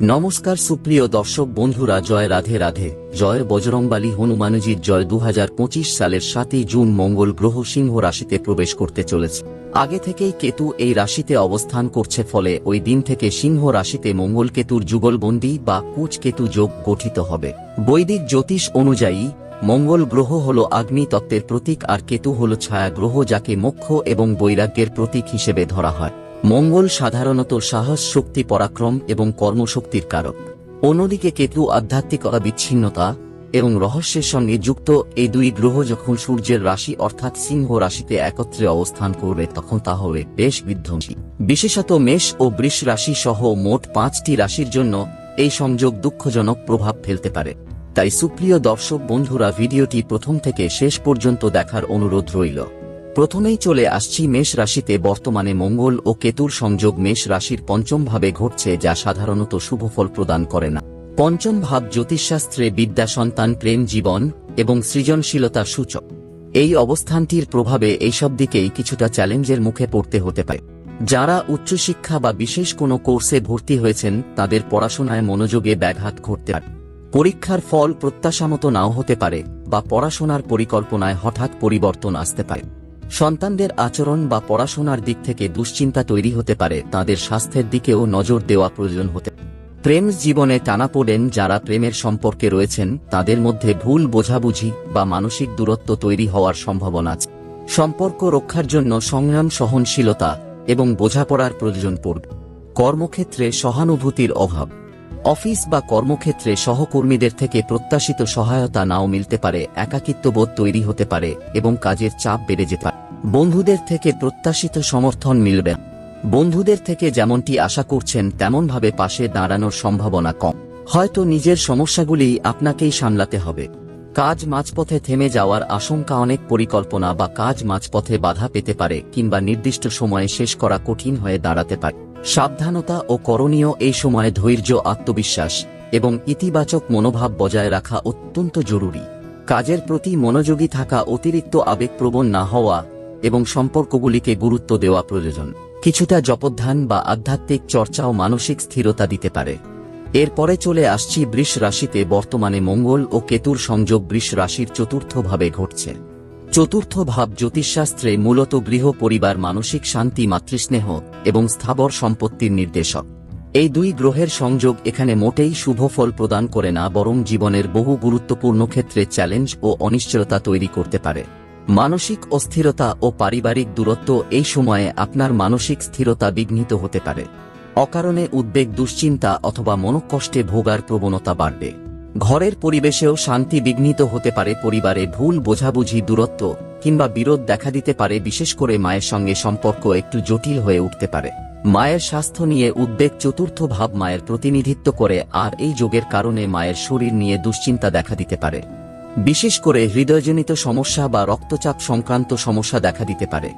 নমস্কার সুপ্রিয় দর্শক বন্ধুরা, জয় রাধে রাধে। জয় বজরংবালী হনুমানজির জয় দু হাজার পঁচিশ সালের সাতই জুন মঙ্গল গ্রহ সিংহ রাশিতে প্রবেশ করতে চলেছে। আগে থেকেই কেতু এই রাশিতে অবস্থান করছে ফলে ওই দিন থেকে সিংহ রাশিতে মঙ্গল কেতুর যুগলবন্দি বা কুচ কেতু যোগ গঠিত হবে। বৈদিক জ্যোতিষ অনুযায়ী, মঙ্গল গ্রহ হল আগ্নি তত্ত্বের প্রতীক আর কেতু হল ছায়া গ্রহ যাকে মোক্ষ এবং বৈরাগ্যের প্রতীক হিসেবে ধরা হয়। মঙ্গল সাধারণত সাহস, শক্তি, পরাক্রম এবং কর্মশক্তির কারক। অন্যদিকে কেতু আধ্যাত্মিকতা বিচ্ছিন্নতা এবং রহস্যের সঙ্গে যুক্ত এই দুই গ্রহ যখন সূর্যের রাশি অর্থাৎ সিংহ রাশিতে একত্রে অবস্থান করবে, তখন তা হবে বেশ বিধ্বংসী। বিশেষত মেষ ও বৃষ রাশি সহ মোট পাঁচটি রাশির জন্য এই সংযোগ দুঃখজনক প্রভাব ফেলতে পারে। তাই সুপ্রিয় দর্শক বন্ধুরা, ভিডিওটি প্রথম থেকে শেষ পর্যন্ত দেখার অনুরোধ রইল। প্রথমেই চলে আসছি মেষ রাশিতে। বর্তমানে মঙ্গল ও কেতুর সংযোগ মেষ রাশির পঞ্চম ভাবে ঘটছে, যা সাধারণত শুভফল প্রদান করে না। পঞ্চম ভাব জ্যোতিষশাস্ত্রে বিদ্যা, সন্তান, প্রেম, জীবন এবং সৃজনশীলতা সূচক। এই অবস্থানটির প্রভাবে এইসব দিকেই কিছুটা চ্যালেঞ্জের মুখে পড়তে হতে পারে। যারা উচ্চশিক্ষা বা বিশেষ কোনো কোর্সে ভর্তি হয়েছেন, তাদের পড়াশোনায় মনোযোগে ব্যাঘাত ঘটতে পারে। পরীক্ষার ফল প্রত্যাশামতো নাও হতে পারে বা পড়াশোনার পরিকল্পনায় হঠাৎ পরিবর্তন আসতে পারে। সন্তানদের আচরণ বা পড়াশোনার দিক থেকে দুশ্চিন্তা তৈরি হতে পারে, তাদের স্বাস্থ্যের দিকেও নজর দেওয়া প্রয়োজন হতে প্রেম জীবনে টানা পড়েন যারা প্রেমের সম্পর্কে রয়েছেন, তাদের মধ্যে ভুল বোঝাবুঝি বা মানসিক দূরত্ব তৈরি হওয়ার সম্ভাবনা আছে। সম্পর্ক রক্ষার জন্য সংগ্রাম সহনশীলতা এবং বোঝাপড়ার প্রয়োজন পড়বে। কর্মক্ষেত্রে সহানুভূতির অভাব। অফিস বা কর্মক্ষেত্রে সহকর্মীদের থেকে প্রত্যাশিত সহায়তা নাও মিলতে পারে, একাকিত্ববোধ তৈরি হতে পারে এবং কাজের চাপ বেড়ে যেতে পারে। বন্ধুদের থেকে প্রত্যাশিত সমর্থন মিলবে। বন্ধুদের থেকে যেমনটি আশা করছেন, তেমনভাবে পাশে দাঁড়ানোর সম্ভাবনা কম। হয়তো নিজের সমস্যাগুলি আপনাকেই সামলাতে হবে। কাজ মাঝপথে থেমে যাওয়ার আশঙ্কা অনেক পরিকল্পনা বা কাজ মাঝপথে বাধা পেতে পারে কিংবা নির্দিষ্ট সময়ে শেষ করা কঠিন হয়ে দাঁড়াতে পারে। সাবধানতা ও করণীয় এই সময়ে ধৈর্য, আত্মবিশ্বাস এবং ইতিবাচক মনোভাব বজায় রাখা অত্যন্ত জরুরি। কাজের প্রতি মনোযোগী থাকা অতিরিক্ত আবেগপ্রবণ না হওয়া এবং সম্পর্কগুলিকে গুরুত্ব দেওয়া প্রয়োজন। কিছুটা জপধ্যান বা আধ্যাত্মিক চর্চাও মানসিক স্থিরতা দিতে পারে। এরপরে চলে আসছি বৃষ রাশিতে বর্তমানে মঙ্গল ও কেতুর সংযোগ বৃষ রাশির চতুর্থভাবে ঘটছে। চতুর্থ ভাব জ্যোতিষশাস্ত্রে মূলত গৃহ পরিবার, মানসিক শান্তি, মাতৃস্নেহ এবং স্থাবর সম্পত্তির নির্দেশক। এই দুই গ্রহের সংযোগ এখানে মোটেই শুভ ফল প্রদান করে না, বরং জীবনের বহু গুরুত্বপূর্ণ ক্ষেত্রে চ্যালেঞ্জ ও অনিশ্চয়তা তৈরি করতে পারে। মানসিক অস্থিরতা ও পারিবারিক দূরত্ব এই সময়ে আপনার মানসিক স্থিরতা বিঘ্নিত হতে পারে। অকারণে উদ্বেগ, দুশ্চিন্তা অথবা মনোকষ্টে ভোগার প্রবণতা বাড়বে। ঘরের পরিবেশেও শান্তি বিঘ্নিত হতে পারে পরিবারে ভুল, বোঝাবুঝি, দূরত্ব কিংবা বিরোধ দেখা দিতে পারে, বিশেষ করে মায়ের সঙ্গে সম্পর্ক একটু জটিল হয়ে উঠতে পারে। মায়ের স্বাস্থ্য নিয়ে উদ্বেগ চতুর্থ ভাব মায়ের প্রতিনিধিত্ব করে আর এই যোগের কারণে মায়ের শরীর নিয়ে দুশ্চিন্তা দেখা দিতে পারে। বিশেষ করে হৃদয়জনিত সমস্যা বা রক্তচাপ সংক্রান্ত সমস্যা দেখা দিতে পারে।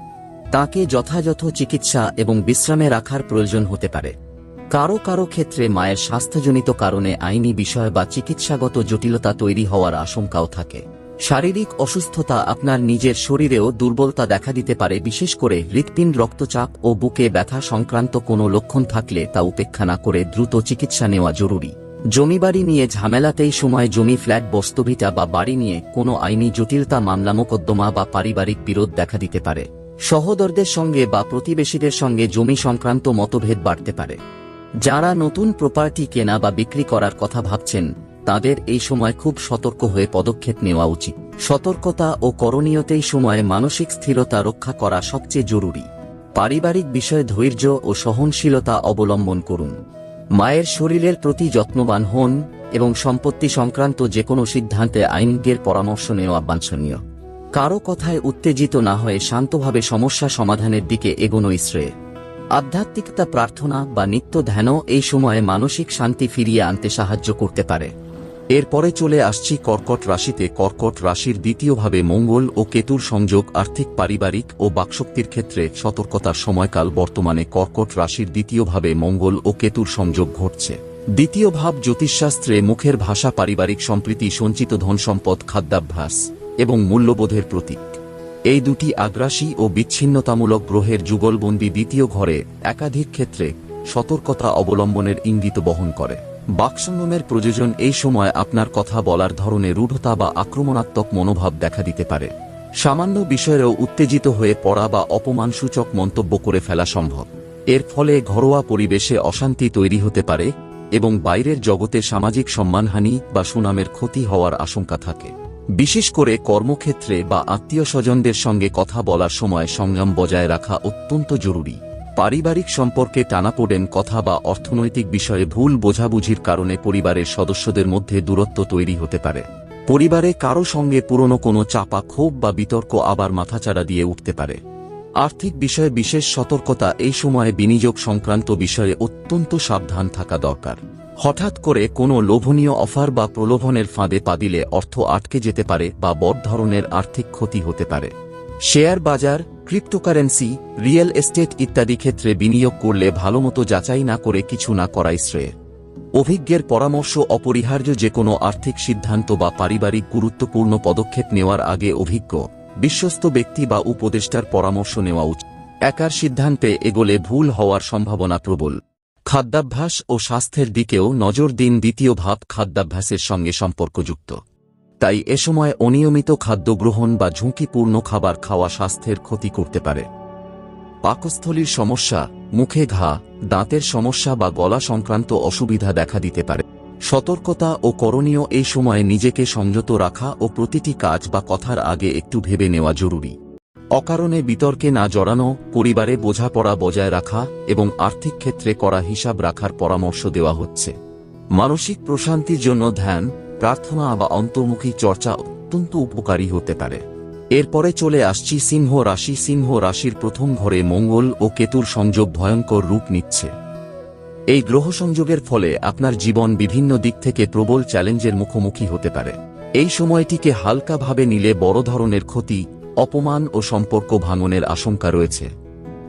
তাকে যথাযথ চিকিৎসা এবং বিশ্রামে রাখার প্রয়োজন হতে পারে। কারও কারও ক্ষেত্রে মায়ের স্বাস্থ্যজনিত কারণে আইনি বিষয় বা চিকিৎসাগত জটিলতা তৈরি হওয়ার আশঙ্কাও থাকে। শারীরিক অসুস্থতা আপনার নিজের শরীরেও দুর্বলতা দেখা দিতে পারে, বিশেষ করে হৃৎপিণ্ড রক্তচাপ ও বুকে ব্যথা সংক্রান্ত কোনো লক্ষণ থাকলে তা উপেক্ষা না করে দ্রুত চিকিৎসা নেওয়া জরুরি। জমিবাড়ি নিয়ে ঝামেলাতেই সময় জমি ফ্ল্যাট, বস্তভিটা বা বাড়ি নিয়ে কোনো আইনি জটিলতা, মামলা মোকদ্দমা বা পারিবারিক বিরোধ দেখা দিতে পারে। সহদরদের সঙ্গে বা প্রতিবেশীদের সঙ্গে জমি সংক্রান্ত মতভেদ বাড়তে পারে। যারা নতুন প্রপার্টি কেনা বা বিক্রি করার কথা ভাবছেন, তাদের এই সময় খুব সতর্ক হয়ে পদক্ষেপ নেওয়া উচিত। সতর্কতা ও করণীয়তেই সময়ে মানসিক স্থিরতা রক্ষা করা সবচেয়ে জরুরি। পারিবারিক বিষয়ে ধৈর্য ও সহনশীলতা অবলম্বন করুন। মায়ের শরীরের প্রতি যত্নবান হন এবং সম্পত্তি সংক্রান্ত যে কোনো সিদ্ধান্তে আইনজ্ঞের পরামর্শ নেওয়া বাঞ্ছনীয়। কারও কথায় উত্তেজিত না হয়ে শান্তভাবে সমস্যা সমাধানের দিকে এগোনোই শ্রেয়। আধ্যাত্মিকতা প্রার্থনা বা নিত্য ধ্যানও এই সময়ে মানসিক শান্তি ফিরিয়ে আনতে সাহায্য করতে পারে। এরপরে চলে আসছি কর্কট রাশিতে। কর্কট রাশির দ্বিতীয়ভাবে মঙ্গল ও কেতুর সংযোগ আর্থিক, পারিবারিক ও বাকশক্তির ক্ষেত্রে সতর্কতার সময়কাল বর্তমানে কর্কট রাশির দ্বিতীয়ভাবে মঙ্গল ও কেতুর সংযোগ ঘটছে। দ্বিতীয় ভাব জ্যোতিষশাস্ত্রে মুখের ভাষা, পারিবারিক সম্প্রীতি, সঞ্চিত ধনসম্পদ খাদ্যাভ্যাস এবং মূল্যবোধের প্রতীক। এই দুটি আগ্রাসী ও বিচ্ছিন্নতামূলক গ্রহের যুগলবন্দি দ্বিতীয় ঘরে একাধিক ক্ষেত্রে সতর্কতা অবলম্বনের ইঙ্গিত বহন করে। বাকসংযমের প্রয়োজন এই সময় আপনার কথা বলার ধরনে রূঢ়তা বা আক্রমণাত্মক মনোভাব দেখা দিতে পারে। সামান্য বিষয়েও উত্তেজিত হয়ে পড়া বা অপমানসূচক মন্তব্য করে ফেলা সম্ভব। এর ফলে ঘরোয়া পরিবেশে অশান্তি তৈরি হতে পারে এবং বাইরের জগতে সামাজিক সম্মানহানি বা সুনামের ক্ষতি হওয়ার আশঙ্কা থাকে। বিশেষ করে কর্মক্ষেত্রে বা আত্মীয় স্বজনদের সঙ্গে কথা বলার সময় সংযম বজায় রাখা অত্যন্ত জরুরি। পারিবারিক সম্পর্কে টানাপোড়েন কথা বা অর্থনৈতিক বিষয়ে ভুল বোঝাবুঝির কারণে পরিবারের সদস্যদের মধ্যে দূরত্ব তৈরি হতে পারে। পরিবারে কারও সঙ্গে পুরনো কোনো চাপা ক্ষোভ বা বিতর্ক আবার মাথাচাড়া দিয়ে উঠতে পারে। আর্থিক বিষয়ে বিশেষ সতর্কতা এই সময়ে বিনিয়োগ সংক্রান্ত বিষয়ে অত্যন্ত সাবধান থাকা দরকার। হঠাৎ করে কোনো লোভনীয় অফার বা প্রলোভনের ফাঁদে পা দিলে অর্থ আটকে যেতে পারে বা বড় ধরনের আর্থিক ক্ষতি হতে পারে। শেয়ার বাজার, ক্রিপ্টোকারেন্সি, রিয়েল এস্টেট ইত্যাদি ক্ষেত্রে বিনিয়োগ করলে ভালোমতো যাচাই না করে কিছু না করাই শ্রেয়। অভিজ্ঞের পরামর্শ অপরিহার্য যে কোনো আর্থিক সিদ্ধান্ত বা পারিবারিক গুরুত্বপূর্ণ পদক্ষেপ নেওয়ার আগে অভিজ্ঞ, বিশ্বস্ত ব্যক্তি বা উপদেষ্টার পরামর্শ নেওয়া উচিত। একার সিদ্ধান্তে এগোলে ভুল হওয়ার সম্ভাবনা প্রবল। খাদ্যাভ্যাস ও স্বাস্থ্যের দিকেও নজর দিন দ্বিতীয় ভাব খাদ্যাভ্যাসের সঙ্গে সম্পর্কযুক্ত। তাই এ সময় অনিয়মিত খাদ্য গ্রহণ বা ঝুঁকিপূর্ণ খাবার খাওয়া স্বাস্থ্যের ক্ষতি করতে পারে। পাকস্থলীর সমস্যা, মুখে ঘা, দাঁতের সমস্যা বা গলা সংক্রান্ত অসুবিধা দেখা দিতে পারে। সতর্কতা ও করণীয় এই সময়ে নিজেকে সংযত রাখা ও প্রতিটি কাজ বা কথার আগে একটু ভেবে নেওয়া জরুরি। অকারণে বিতর্কে না জড়ানো, পরিবারে বোঝাপড়া বজায় রাখা এবং আর্থিক ক্ষেত্রে করা হিসাব রাখার পরামর্শ দেওয়া হচ্ছে। মানসিক প্রশান্তির জন্য ধ্যান প্রার্থনা বা অন্তর্মুখী চর্চা অত্যন্ত উপকারী হতে পারে। এরপরে চলে আসছি সিংহ রাশি। সিংহ রাশির প্রথম ঘরে মঙ্গল ও কেতুর সংযোগ ভয়ঙ্কর রূপ নিচ্ছে। এই গ্রহ সংযোগের ফলে আপনার জীবন বিভিন্ন দিক থেকে প্রবল চ্যালেঞ্জের মুখোমুখি হতে পারে। এই সময়টিকে হালকাভাবে নিলে বড় ধরনের ক্ষতি, অপমান ও সম্পর্ক ভাঙনের আশঙ্কা রয়েছে।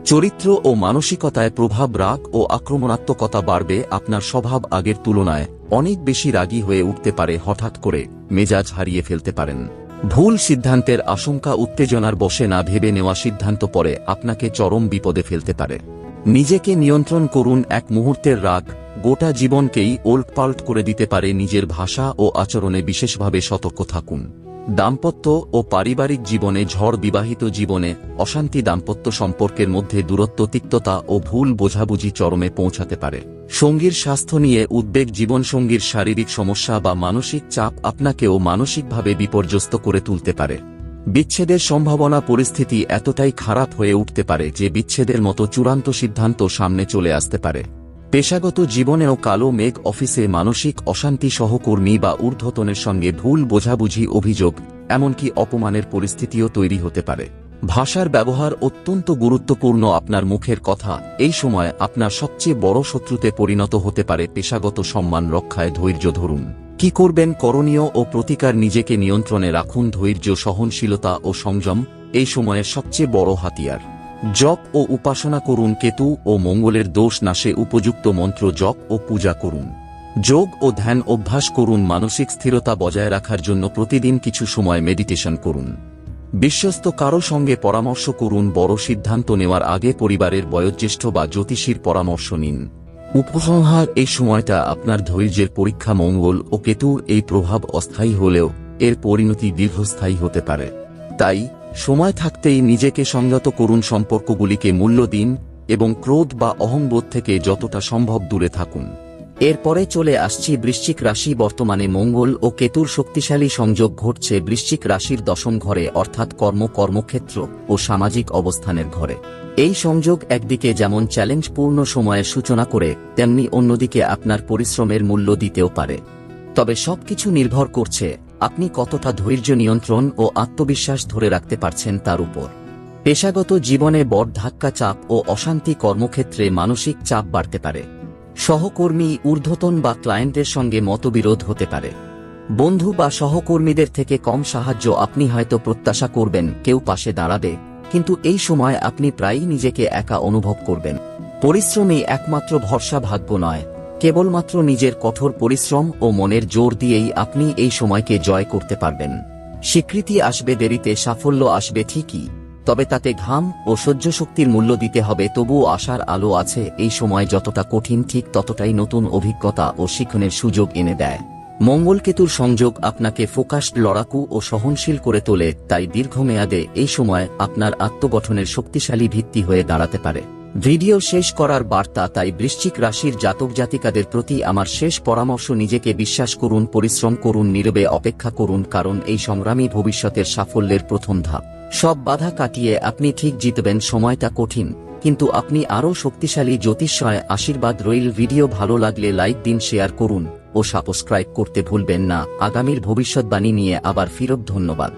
চরিত্র ও মানসিকতায় প্রভাব, রাগ ও আক্রমণাত্মকতা বাড়বে আপনার স্বভাব আগের তুলনায় অনেক বেশি রাগী হয়ে উঠতে পারে হঠাৎ করে মেজাজ হারিয়ে ফেলতে পারেন। ভুল সিদ্ধান্তের আশঙ্কা উত্তেজনার বসে না ভেবে নেওয়া সিদ্ধান্ত পরে আপনাকে চরম বিপদে ফেলতে পারে। নিজেকে নিয়ন্ত্রণ করুন এক মুহূর্তের রাগ, গোটা জীবনকেই ওল্টপাল্ট করে দিতে পারে নিজের ভাষা ও আচরণে বিশেষভাবে সতর্ক থাকুন। দাম্পত্য ও পারিবারিক জীবনে ঝড় বিবাহিত জীবনে অশান্তি দাম্পত্য সম্পর্কের মধ্যে দূরত্ব, তিক্ততা ও ভুল বোঝাবুঝি চরমে পৌঁছাতে পারে। সঙ্গীর স্বাস্থ্য নিয়ে উদ্বেগ, জীবনসঙ্গীর শারীরিক সমস্যা বা মানসিক চাপ আপনাকেও মানসিকভাবে বিপর্যস্ত করে তুলতে পারে। বিচ্ছেদের সম্ভাবনা পরিস্থিতি এতটাই খারাপ হয়ে উঠতে পারে যে বিচ্ছেদের মতো চূড়ান্ত সিদ্ধান্ত সামনে চলে আসতে পারে। পেশাগত জীবনেও কালো মেঘ অফিসে মানসিক অশান্তি সহকর্মী বা ঊর্ধ্বতনের সঙ্গে ভুল বোঝাবুঝি অভিযোগ, এমনকি অপমানের পরিস্থিতিও তৈরি হতে পারে। ভাষার ব্যবহার অত্যন্ত গুরুত্বপূর্ণ আপনার মুখের কথা, এই সময় আপনার সবচেয়ে বড় শত্রুতে পরিণত হতে পারে পেশাগত সম্মান রক্ষায় ধৈর্য ধরুন। কি করবেন করণীয় ও প্রতিকার নিজেকে নিয়ন্ত্রণে রাখুন ধৈর্য, সহনশীলতা ও সংযম, এই সময়ের সবচেয়ে বড় হাতিয়ার। জপ ও উপাসনা করুন কেতু ও মঙ্গলের দোষ নাশে উপযুক্ত মন্ত্র জপ ও পূজা করুন। যোগ ও ধ্যান অভ্যাস করুন মানসিক স্থিরতা বজায় রাখার জন্য প্রতিদিন কিছু সময় মেডিটেশন করুন। বিশ্বস্ত কারও সঙ্গে পরামর্শ করুন, বড় সিদ্ধান্ত নেওয়ার আগে পরিবারের বয়োজ্যেষ্ঠ বা জ্যোতিষীর পরামর্শ নিন। উপসংহার, এই সময়টা আপনার ধৈর্যের পরীক্ষা মঙ্গল ও কেতুর এই প্রভাব অস্থায়ী হলেও এর পরিণতি দীর্ঘস্থায়ী হতে পারে। তাই সময় থাকতেই নিজেকে সংযত করুন সম্পর্কগুলিকে মূল্য দিন এবং ক্রোধ বা অহংবোধ থেকে যতটা সম্ভব দূরে থাকুন। এরপরে চলে আসছি বৃশ্চিক রাশি বর্তমানে মঙ্গল ও কেতুর শক্তিশালী সংযোগ ঘটছে বৃশ্চিক রাশির দশম ঘরে, অর্থাৎ কর্ম, কর্মক্ষেত্র ও সামাজিক অবস্থানের ঘরে। এই সংযোগ একদিকে যেমন চ্যালেঞ্জপূর্ণ সময়ের সূচনা করে, তেমনি অন্যদিকে আপনার পরিশ্রমের মূল্য দিতেও পারে। তবে সবকিছু নির্ভর করছে আপনি কতটা ধৈর্য নিয়ন্ত্রণ ও আত্মবিশ্বাস ধরে রাখতে পারছেন তার উপর। পেশাগত জীবনে বড় ধাক্কা চাপ ও অশান্তি কর্মক্ষেত্রে মানসিক চাপ বাড়তে পারে। সহকর্মী ঊর্ধ্বতন বা ক্লায়েন্টের সঙ্গে মতবিরোধ হতে পারে। বন্ধু বা সহকর্মীদের থেকে কম সাহায্য আপনি হয়তো প্রত্যাশা করবেন, কেউ পাশে দাঁড়াবে, কিন্তু এই সময় আপনি প্রায়ই নিজেকে একা অনুভব করবেন। পরিশ্রমই একমাত্র ভরসা ভাগ্য নয়। কেবলমাত্র নিজের কঠোর পরিশ্রম ও মনের জোর দিয়েই আপনি এই সময়কে জয় করতে পারবেন। স্বীকৃতি আসবে দেরিতে, সাফল্য আসবে ঠিকই, তবে তাতে ঘাম ও সহ্য শক্তির মূল্য দিতে হবে, তবুও আশার আলো আছে, এই সময় যতটা কঠিন ঠিক ততটাই নতুন অভিজ্ঞতা ও শিক্ষণের সুযোগ এনে দেয়। মঙ্গলকেতুর সংযোগ আপনাকে ফোকাসড, লড়াকু ও সহনশীল করে তোলে, তাই দীর্ঘমেয়াদে এই সময় আপনার আত্মগঠনের শক্তিশালী ভিত্তি হয়ে দাঁড়াতে পারে। ভিডিও শেষ করার বার্তা তাই বৃশ্চিক রাশির জাতক জাতিকাদের প্রতি আমার শেষ পরামর্শ নিজেকে বিশ্বাস করুন, পরিশ্রম করুন, নীরবে অপেক্ষা করুন, কারণ এই সংগ্রামী ভবিষ্যতের সাফল্যের প্রথম ধাপ। সব বাধা কাটিয়ে আপনি ঠিক জিতবেন, সময়টা কঠিন, কিন্তু আপনি আরও শক্তিশালী জ্যোতিষয় আশীর্বাদ রইল। ভিডিও ভালো লাগলে লাইক দিন, শেয়ার করুন ও সাবস্ক্রাইব করতে ভুলবেন না। আগামীর ভবিষ্যৎবাণী নিয়ে আবার ফিরত ধন্যবাদ।